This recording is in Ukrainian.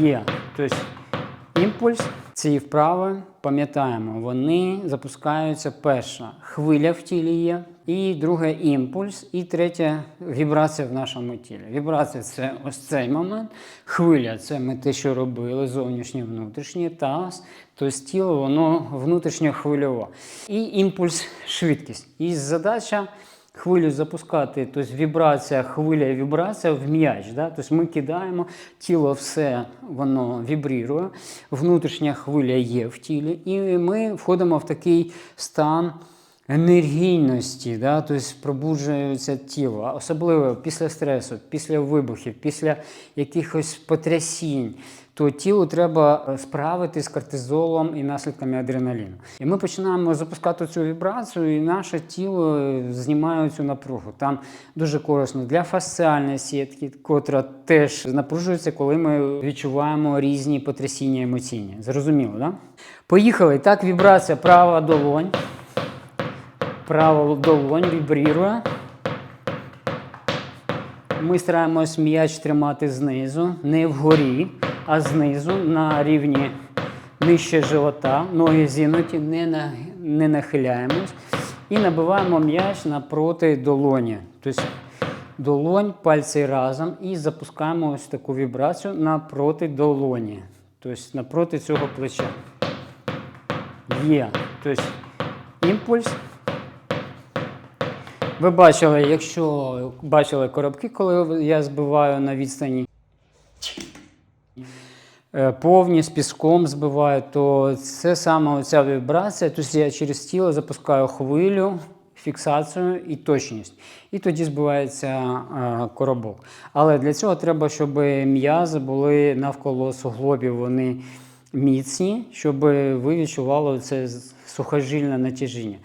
Є. Тобто імпульс, ці вправи, пам'ятаємо, вони запускаються перша хвиля в тілі є, і друге імпульс, і третя вібрація в нашому тілі. Вібрація це ось цей момент. Хвиля це ми те, що робили, зовнішнє, внутрішнє, таз, тобто тіло воно внутрішньо хвильове. І імпульс швидкість. І задача хвилю запускати, тобто вібрація, хвиля вібрація в м'яч. Да? Тобто ми кидаємо, тіло все воно вібрірує, внутрішня хвиля є в тілі, і ми входимо в такий стан енергійності, да? тобто пробуджується тіло, особливо після стресу, після вибухів, після якихось потрясінь. То тілу треба е, справитись з кортизолом і наслідками адреналіну. І ми починаємо запускати цю вібрацію, і наше тіло е, знімає цю напругу. Там дуже корисно для фасціальної сітки, котра теж напружується, коли ми відчуваємо різні потрясіння емоційні. Зрозуміло. Да? Поїхали. Так, вібрація права долонь. Права долонь вібрірує. Ми стараємось м'яч тримати знизу, не вгорі, а знизу на рівні нижче живота, ноги зінуті, не, не нахиляємось. І набиваємо м'яч напроти долоні. Тобто долонь, пальці разом і запускаємо ось таку вібрацію напроти долоні. Тобто напроти цього плеча. Є. Тобто імпульс. Ви бачили, якщо бачили коробки, коли я збиваю на відстані е, повні з піском збиваю, то це саме оця вібрація. Тобто я через тіло запускаю хвилю, фіксацію і точність. І тоді збивається е, коробок. Але для цього треба, щоб м'язи були навколо суглобів, вони міцні, щоб ви відчували це сухожильне натяжіння.